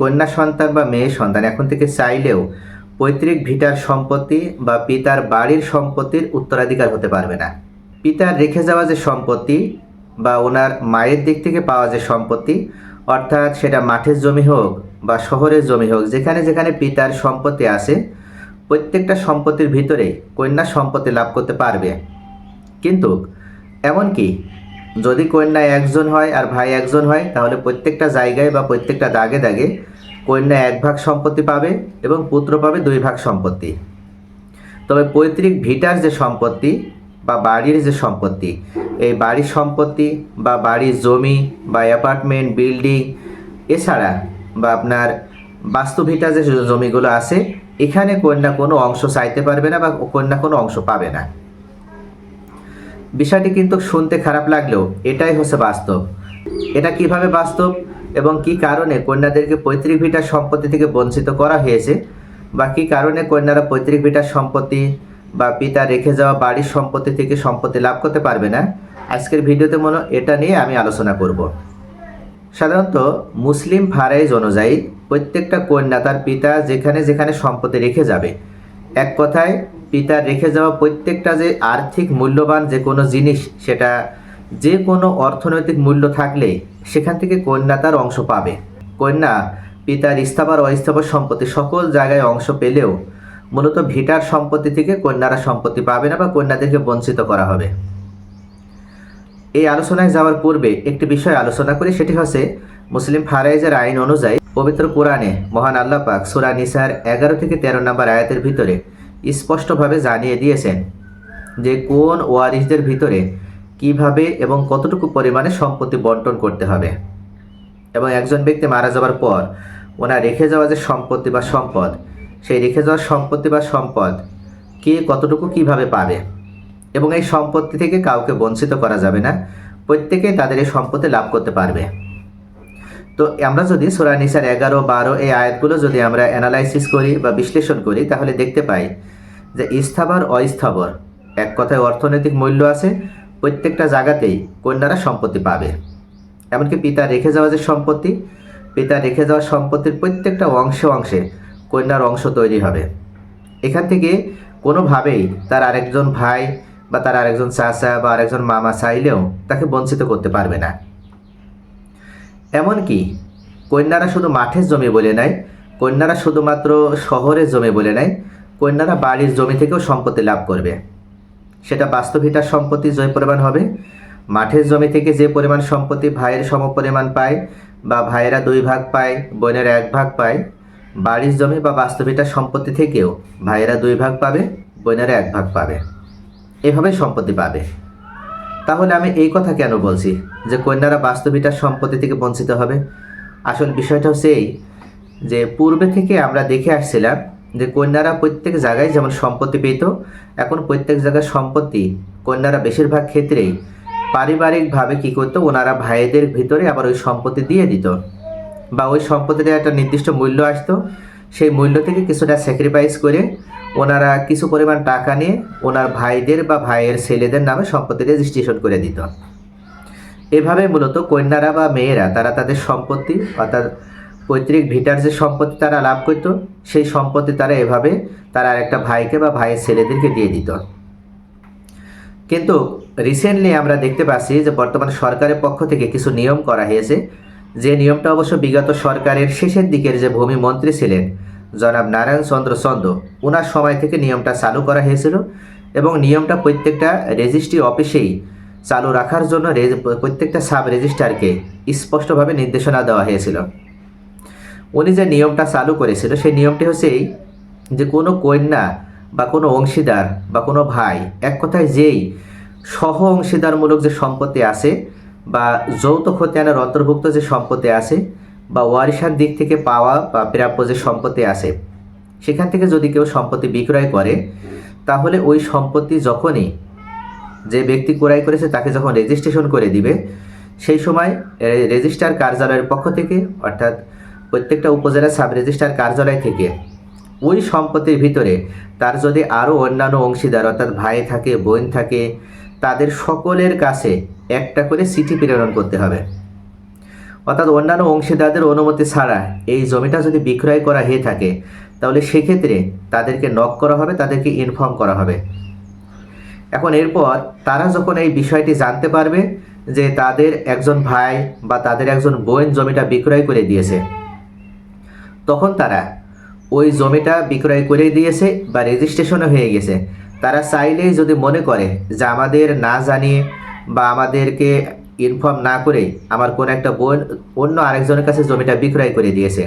কন্যা সন্তান বা মেয়ে সন্তান, এখন থেকে চাইলেও পৈতৃক ভিটার সম্পত্তি বা পিতার বাড়ির সম্পত্তির উত্তরাধিকার হতে পারবে না। পিতার রেখে যাওয়া যে সম্পত্তি বা ওনার মায়ের দিক থেকে পাওয়া যে সম্পত্তি, অর্থাৎ সেটা মাঠের জমি হোক বা শহরের জমি হোক, যেখানে যেখানে পিতার সম্পত্তি আছে, প্রত্যেকটা সম্পত্তির ভিতরে কন্যা সম্পত্তি লাভ করতে পারবে। কিন্তু এমনকি যদি কন্যা একজন হয় আর ভাই একজন হয়, তাহলে প্রত্যেকটা জায়গায় বা প্রত্যেকটা দাগে দাগে কন্যা এক ভাগ সম্পত্তি পাবে এবং পুত্র পাবে দুই ভাগ সম্পত্তি। তবে পৈতৃক ভিটার যে সম্পত্তি বা বাড়ির যে সম্পত্তি, এই বাড়ির সম্পত্তি বা বাড়ির জমি বা অ্যাপার্টমেন্ট, বিল্ডিং এছাড়া বা আপনার বাস্তু ভিটা যে জমিগুলো আছে, এখানে কন্যা কোনো অংশ চাইতে পারবে না বা কন্যা কোনো অংশ পাবে না। বিষয়টি কিন্তু শুনতে খারাপ লাগলেও এটাই হচ্ছে বাস্তব। এটা কীভাবে বাস্তব এবং কি কারণে কন্যাদেরকে পৈতৃক ভিটার সম্পত্তি থেকে বঞ্চিত করা হয়েছে বা কি কারণে কন্যারা পৈতৃক ভিটার সম্পত্তি বা পিতা রেখে যাওয়া বাড়ির সম্পত্তি থেকে সম্পত্তি লাভ করতে পারবে না? আজকের ভিডিওতে মনে এটা নিয়ে আমি আলোচনা করব। সাধারণত মুসলিম ফারাইজ অনুযায়ী প্রত্যেকটা কন্যা তার পিতা যেখানে যেখানে সম্পত্তি রেখে যাবে। এক কথায় পিতার রেখে যাওয়া প্রত্যেকটা যে আর্থিক মূল্যবান যে কোনো জিনিস, সেটা যে কোনো অর্থনৈতিক মূল্য থাকলে সেখান থেকে কন্যা তার অংশ পাবে। কন্যা, পিতার স্থাবর অস্থাবর সম্পত্তি সকল জায়গায় অংশ পেলেও মূলত ভিটার সম্পত্তি থেকে কন্যারা সম্পত্তি পাবে না বা কন্যাদেরকে বঞ্চিত করা হবে। এই আলোচনায় যাওয়ার পূর্বে একটি বিষয় আলোচনা করি, সেটি হচ্ছে মুসলিম ফারাইজের আইন অনুযায়ী পবিত্র কোরআনে মহান আল্লাহ পাক সুরা নিসার এগারো থেকে তেরো নম্বর আয়াতের ভিতরে স্পষ্টভাবে জানিয়ে দিয়েছেন যে কোন ওয়ারিসদের ভিতরে কীভাবে এবং কতটুকু পরিমাণে সম্পত্তি বন্টন করতে হবে। এবং একজন ব্যক্তি মারা যাওয়ার পর ওনার রেখে যাওয়া যে সম্পত্তি বা সম্পদ, সেই রেখে যাওয়া সম্পত্তি বা সম্পদ কে কতটুকু কীভাবে পাবে এবং এই সম্পত্তি থেকে কাউকে বঞ্চিত করা যাবে না। প্রত্যেকে তাদের এই সম্পত্তি লাভ করতে পারবে। তো আমরা যদি সোরা নিসার এগারো, বারো এই আয়াতগুলো যদি আমরা অ্যানালাইসিস করি বা বিশ্লেষণ করি, তাহলে দেখতে পাই যে স্থাবর, অস্থাবর, এক কথায় অর্থনৈতিক মূল্য আছে, প্রত্যেকটা জায়গাতেই কন্যারা সম্পত্তি পাবে। এমনকি পিতা রেখে যাওয়া যে সম্পত্তি, পিতা রেখে যাওয়া সম্পত্তির প্রত্যেকটা অংশে অংশে কন্যার অংশ তৈরি হবে। এখান থেকে কোনোভাবেই তার আরেকজন ভাই বা তার আরেকজন চাচা বা আরেকজন মামা চাইলেও তাকে বঞ্চিত করতে পারবে না। এমনকি কন্যারা শুধু মাঠের জমি বলে নাই, কন্যারা শুধুমাত্র শহরের জমি বলে নাই, কন্যারা বাড়ির জমি থেকেও সম্পত্তি লাভ করবে। সেটা বাস্তবিটার সম্পত্তি যে পরিমাণ হবে, মাঠের জমি থেকে যে পরিমাণ সম্পত্তি ভাইয়ের সম পরিমাণ পায় বা ভাইয়েরা দুই ভাগ পায়, বোনেরা এক ভাগ পায়, বাড়ির জমি বা বাস্তবিটার সম্পত্তি থেকেও ভাইয়েরা দুই ভাগ পাবে, বোনেরা এক ভাগ পাবে। এভাবে সম্পত্তি পাবে। তাহলে আমি এই কথা কেন বলছি? যে কন্যারা বাস্তবিটার সম্পত্তি থেকে বঞ্চিত হবে? আসল বিষয়টা হচ্ছে এই, যে পূর্বে থেকে আমরা দেখে আসছিলাম যে কন্যারা প্রত্যেক জায়গায় যেমন সম্পত্তি পেত, এখন প্রত্যেক জায়গায় সম্পত্তি কন্যারা বেশিরভাগ ক্ষেত্রেই পারিবারিকভাবে কী করতো? ওনারা ভাইদের ভিতরে আবার ওই সম্পত্তি দিয়ে দিত। বা ওই সম্পত্তিতে একটা নির্দিষ্ট মূল্য আসতো। সেই মূল্য থেকে কিছুটা স্যাক্রিফাইস করে ওনারা কিছু পরিমাণ টাকা নিয়ে ওনার ভাইদের বা ভাইয়ের ছেলেদের নামে সম্পত্তি রেজিস্ট্রেশন করে দিত। এভাবে মূলত কন্যারা বা মেয়েরা, তারা তাদের সম্পত্তি অর্থাৎ পৈতৃক ভিটার যে সম্পত্তি তারা লাভ করত, সেই সম্পত্তি তারা এভাবে তারা আরেকটা ভাইকে বা ভাইয়ের ছেলেদেরকে দিয়ে দিত। কিন্তু রিসেন্টলি আমরা দেখতে পাচ্ছি যে বর্তমান সরকারের পক্ষ থেকে কিছু নিয়ম করা হয়েছে। যে নিয়মটা অবশ্য বিগত সরকারের শেষের দিকের যে ভূমি মন্ত্রী ছিলেন জনাব নারায়ণ চন্দ্র চন্দ। ওনার সময় থেকে নিয়মটা চালু করা হয়েছিল এবং নিয়মটা প্রত্যেকটা রেজিস্ট্রি অফিসেই চালু রাখার জন্য প্রত্যেকটা সাব রেজিস্ট্রারকে স্পষ্টভাবে নির্দেশনা দেওয়া হয়েছিল। উনি যে নিয়মটা চালু করেছিল, সেই নিয়মটি হচ্ছে এই যে কোনো কন্যা বা কোনো অংশীদার বা কোনো ভাই, এক কথায় যেই সহ অংশীদারমূলক যে সম্পত্তি আছে বা যৌথ খতিয়ানের অন্তর্ভুক্ত যে সম্পত্তি আছে বা ওয়ারিশার দিক থেকে পাওয়া বা প্রাপ্য যে সম্পত্তি আছে, সেখান থেকে যদি কেউ সম্পত্তি বিক্রয় করে, তাহলে ওই সম্পত্তি যখনই যে ব্যক্তি ক্রয় করেছে তাকে যখন রেজিস্ট্রেশন করে দিবে, সেই সময় রেজিস্ট্রার কার্যালয়ের পক্ষ থেকে, অর্থাৎ প্রত্যেকটা উপজেলা সাব রেজিস্ট্রার কার্যালয় থেকে, ওই সম্পত্তির ভিতরে তার যদি আরও অন্যান্য অংশীদার, অর্থাৎ ভাই থাকে, বোন থাকে, তাদের সকলের কাছে একটা করে চিঠি প্রেরণ করতে হবে। অর্থাৎ অন্যান্য অংশীদারদের অনুমতি ছাড়া এই জমিটা যদি বিক্রয় করা হয়ে থাকে, তাহলে সেক্ষেত্রে তাদেরকে নক করা হবে, তাদেরকে ইনফর্ম করা হবে। এখন এরপর তারা যখন এই বিষয়টি জানতে পারবে যে তাদের একজন ভাই বা তাদের একজন বোন জমিটা বিক্রয় করে দিয়েছে, তখন তারা ওই জমিটা বিক্রয় করে দিয়েছে বা রেজিস্ট্রেশনও হয়ে গেছে। তারা চাইলেই যদি মনে করে যে আমাদের না জানিয়ে বা আমাদেরকে ইনফর্ম না করে আমার কোনো একটা বোন, অন্য আরেকজনের কাছে জমিটা বিক্রয় করে দিয়েছে।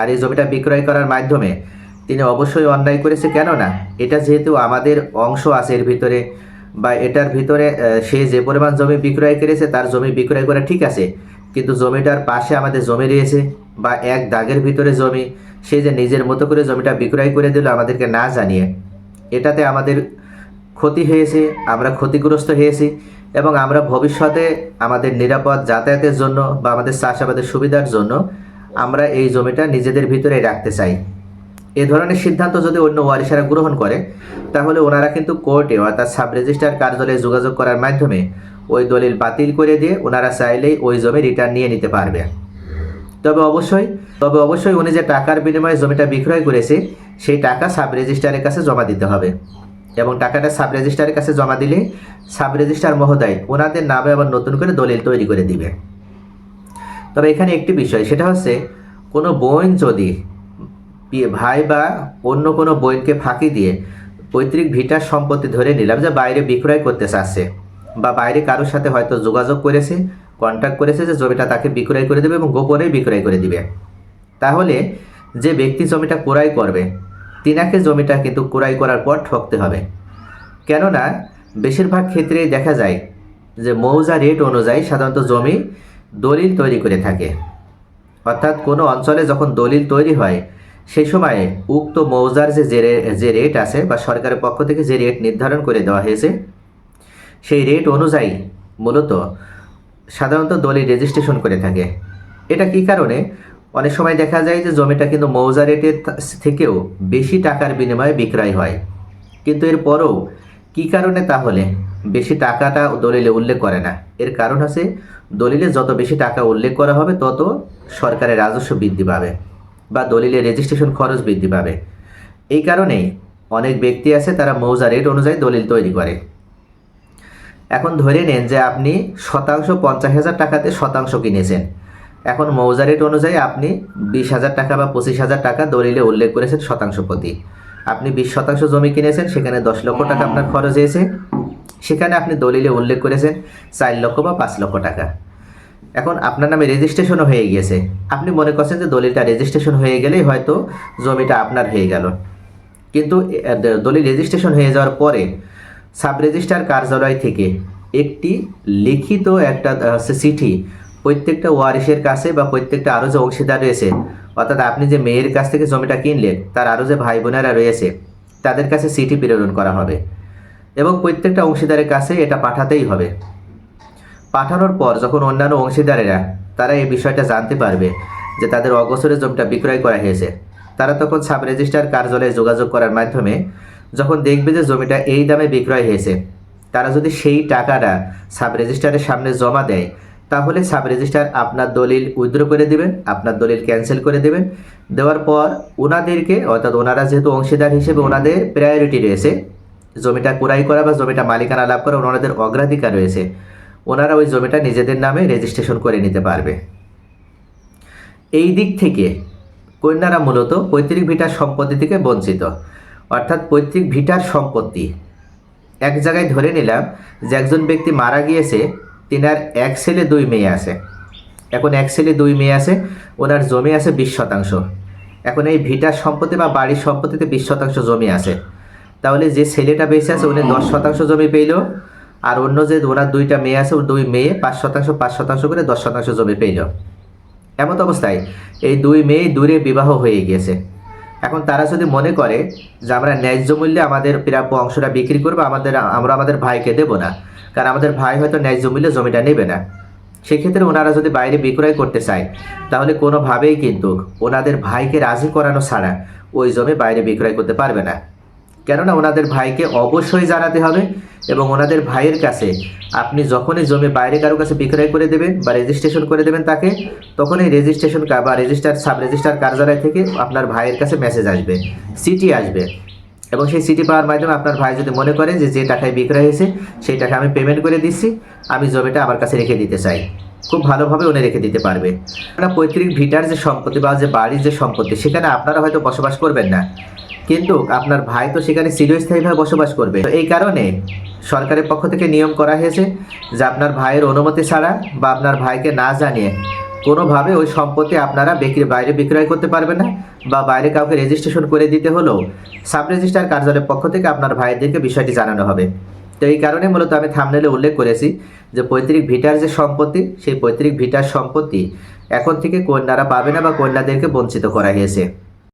আর এই জমিটা বিক্রয় করার মাধ্যমে তিনি অবশ্যই অন্যায় করেছে কেননা এটা যেহেতু আমাদের অংশ আছে এর ভিতরে, বা এটার ভিতরে সে যে পরিমাণ জমি বিক্রয় করেছে তার জমি বিক্রয় করা ঠিক আছে, কিন্তু জমিটার পাশে আমাদের জমি রয়েছে, বা এক দাগের ভিতরে জমি, সে যে নিজের মতো করে জমিটা বিক্রয় করে দিল আমাদেরকে না জানিয়ে, এটাতে আমাদের ক্ষতি হয়েছে, আমরা ক্ষতিগ্রস্ত হয়েছি। এবং আমরা ভবিষ্যতে আমাদের নিরাপদ যাতায়াতের জন্য বা আমাদের চাষাবাদের সুবিধার জন্য আমরা এই জমিটা নিজেদের ভিতরে রাখতে চাই। এ ধরনের সিদ্ধান্ত যদি অন্য ওয়ারিসারা গ্রহণ করে, তাহলে ওনারা কিন্তু কোর্টে অর্থাৎ সাব রেজিস্ট্রার কার্যালয়ে যোগাযোগ করার মাধ্যমে ওই দলিল বাতিল করে দিয়ে ওনারা চাইলেই ওই জমি রিটার্ন নিয়ে নিতে পারবে। তবে অবশ্যই তবে অবশ্যই উনি যে টাকার বিনিময়ে জমিটা বিক্রয় করেছে, সেই টাকা সাব রেজিস্ট্রারের কাছে জমা দিতে হবে। এবং টাকাটা সাব রেজিস্ট্রারের কাছে জমা দিলে সাব রেজিস্ট্রার মহোদয় ওনাদের নামে আবার নতুন করে দলিল তৈরি করে দিবে। তবে এখানে একটি বিষয়, সেটা হচ্ছে কোনো বোন যদি ভাই বা অন্য কোনো বোনকে ফাঁকি দিয়ে পৈতৃক ভিটার সম্পত্তি ধরে নিলাম, যে বাইরে বিক্রয় করতে চাচ্ছে বা বাইরে কারোর সাথে হয়তো যোগাযোগ করেছে কন্ট্যাক্ট করেছে, যে জমিটা তাকে বিক্রয় করে দেবে এবং গোপনেই বিক্রয় করে দিবে। তাহলে যে ব্যক্তি জমিটা ক্রয় করবে তিনাকে জমিটা কিন্তু ক্রয় করার পর ঠকতে হবে। কেননা, বেশিরভাগ ক্ষেত্রেই দেখা যায় যে মৌজা রেট অনুযায়ী সাধারণত জমি দলিল তৈরি করে থাকে। অর্থাৎ কোনো অঞ্চলে যখন দলিল তৈরি হয় সেই সময়ে উক্ত মৌজার যে যে রেট আছে বা সরকারের পক্ষ থেকে যে রেট নির্ধারণ করে দেওয়া হয়েছে, সেই রেট অনুযায়ী মূলত সাধারণত দলিল রেজিস্ট্রেশন করে থাকে। এটা কি কারণে? অনেক সময় দেখা যায় যে জমিটা কিন্তু মৌজা রেটের থেকেও বেশি টাকার বিনিময়ে বিক্রয় হয়। কিন্তু এর পরেও কী কারণে তাহলে বেশি টাকাটা দলিলে উল্লেখ করে না। এর কারণ আছে দলিলে যত বেশি টাকা উল্লেখ করা হবে, তত সরকারের রাজস্ব বৃদ্ধি পাবে বা দলিলে রেজিস্ট্রেশন খরচ বৃদ্ধি পাবে। এই কারণেই অনেক ব্যক্তি আছে তারা মৌজা রেট অনুযায়ী দলিল তৈরি করে। এখন ধরে নেন যে আপনি শতাংশ পঞ্চাশ হাজার টাকাতে শতাংশ কিনেছেন। এখন মৌজা রেট অনুযায়ী আপনি বিশ হাজার টাকা বা পঁচিশ হাজার টাকা দলিলে উল্লেখ করেছেন শতাংশ প্রতি। আপনি বিশ শতাংশ জমি কিনেছেন, সেখানে দশ লক্ষ টাকা আপনার খরচ হয়েছে। সেখানে আপনি দলিলে উল্লেখ করেছেন চার লক্ষ বা পাঁচ লক্ষ টাকা। এখন আপনার নামে রেজিস্ট্রেশনও হয়ে গিয়েছে। আপনি মনে করছেন যে দলিলটা রেজিস্ট্রেশন হয়ে গেলেই হয়তো জমিটা আপনার হয়ে গেল। কিন্তু দলিল রেজিস্ট্রেশন হয়ে যাওয়ার পরে সাব রেজিস্ট্রার কার্যালয় থেকে একটি লিখিত একটা চিঠি প্রত্যেকটা ওয়ারিশের কাছে বা প্রত্যেকটা আরও যে অংশীদার রয়েছে, অর্থাৎ আপনি যে মেয়ের কাছ থেকে জমিটা কিনলেন, তার আরও যে ভাই বোনেরা রয়েছে, তাদের কাছে চিঠি প্রেরণ করা হবে। এবং প্রত্যেকটা অংশীদারের কাছে এটা পাঠাতেই হবে। পাঠানোর পর যখন অন্যান্য অংশীদারেরা, তারা এই বিষয়টা জানতে পারবে যে তাদের অগোচরে জমিটা বিক্রয় করা হয়েছে, তারা তখন সাব রেজিস্ট্রার কার্যালয়ে যোগাযোগ করার মাধ্যমে যখন দেখবে যে জমিটা এই দামে বিক্রয় হয়েছে, তারা যদি সেই টাকাটা সাব রেজিস্ট্রারের সামনে জমা দেয় তাহলে সাব রেজিস্ট্রার আপনার দলিল উইথড্র করে দেবেন আপনার দলিল ক্যান্সেল করে দেবেন দেওয়ার পর ওনাদেরকে অর্থাৎ ওনারা যেহেতু অংশীদার হিসেবে ওনাদের প্রায়োরিটি রয়েছে, জমিটা ক্রয় করা বা জমিটা মালিকানা লাভ করা ওনাদের অগ্রাধিকার রয়েছে ওনারা ওই জমিটা নিজেদের নামে রেজিস্ট্রেশন করে নিতে পারবে। এই দিক থেকে কন্যারা মূলত পৈতৃক ভিটার সম্পত্তি থেকে বঞ্চিত। অর্থাৎ পৈতৃক ভিটার সম্পত্তি এক জায়গায় ধরে নিলাম যে একজন ব্যক্তি মারা গিয়েছে তিনার এক ছেলে, দুই মেয়ে আছে। এখন এক ছেলে, দুই মেয়ে আছে, ওনার জমি আছে বিশ শতাংশ। এখন এই ভিটার সম্পত্তি বা বাড়ির সম্পত্তিতে বিশ শতাংশ জমি আছে। তাহলে যে ছেলেটা বেঁচে আছে, উনি দশ শতাংশ জমি পেইল, আর অন্য যে ওনার দুইটা মেয়ে আছে দুই মেয়ে পাঁচ শতাংশ পাঁচ শতাংশ করে দশ শতাংশ জমি পেইল। এমত অবস্থায় এই দুই মেয়ে দূরে বিবাহ হয়ে গিয়েছে। এখন তারা যদি মনে করে যে আমরা ন্যায্য মূল্যে আমাদের প্রাপ্য অংশটা বিক্রি করব, আমাদের, আমরা আমাদের ভাইকে দেবো না কারণ আমাদের ভাই হয়তো ন্যায্য মূল্যে জমিটা নেবে না। সেক্ষেত্রে ওনারা যদি বাইরে বিক্রয় করতে চায়, তাহলে কোনোভাবেই কিন্তু ওনাদের ভাইকে রাজি করানো ছাড়া ওই জমি বাইরে বিক্রয় করতে পারবে না। কেননা ওনাদের ভাইকে অবশ্যই জানাতে হবে এবং ওনাদের ভাইয়ের কাছে আপনি যখনই জমি বাইরে কারও কাছে বিক্রয় করে দেবেন বা রেজিস্ট্রেশন করে দেবেন তাকে, তখনই রেজিস্ট্রেশন বা রেজিস্টার সাব রেজিস্টার কার্যালয় থেকে আপনার ভাইয়ের কাছে মেসেজ আসবে সিটি আসবে। এবং সেই সিটি পাওয়ার মাধ্যমে আপনার ভাই যদি মনে করে যে যে টাকায় বিক্রয় হয়েছে, সেই টাকা আমি পেমেন্ট করে দিচ্ছি, আমি জমিটা আমার কাছে রেখে দিতে চাই। খুব ভালোভাবে উনি রেখে দিতে পারবে। আপনার পৈতৃক ভিটার যে সম্পত্তি বা যে বাড়ির যে সম্পত্তি, সেখানে আপনারা হয়তো বসবাস করবেন না। কিন্তু আপনার ভাই তো সেখানে চিরস্থায়ীভাবে বসবাস করবে। তো এই কারণে সরকারের পক্ষ থেকে নিয়ম করা হয়েছে যে আপনার ভাইয়ের অনুমতি ছাড়া বা আপনার ভাইকে না জানিয়ে কোনোভাবে ওই সম্পত্তি আপনারা বিক্রি বাইরে বিক্রয় করতে পারবেন না বা বাইরে কাউকে রেজিস্ট্রেশন করে দিতে হলেও সাব রেজিস্ট্রার কার্যালয়ের পক্ষ থেকে আপনার ভাইদেরকে বিষয়টি জানানো হবে। তো এই কারণে মূলত আমি থামনেলে উল্লেখ করেছি যে পৈতৃক ভিটার যে সম্পত্তি, সেই পৈতৃক ভিটার সম্পত্তি এখন থেকে কন্যারা পাবে না বা কন্যাদেরকে বঞ্চিত করা হয়েছে।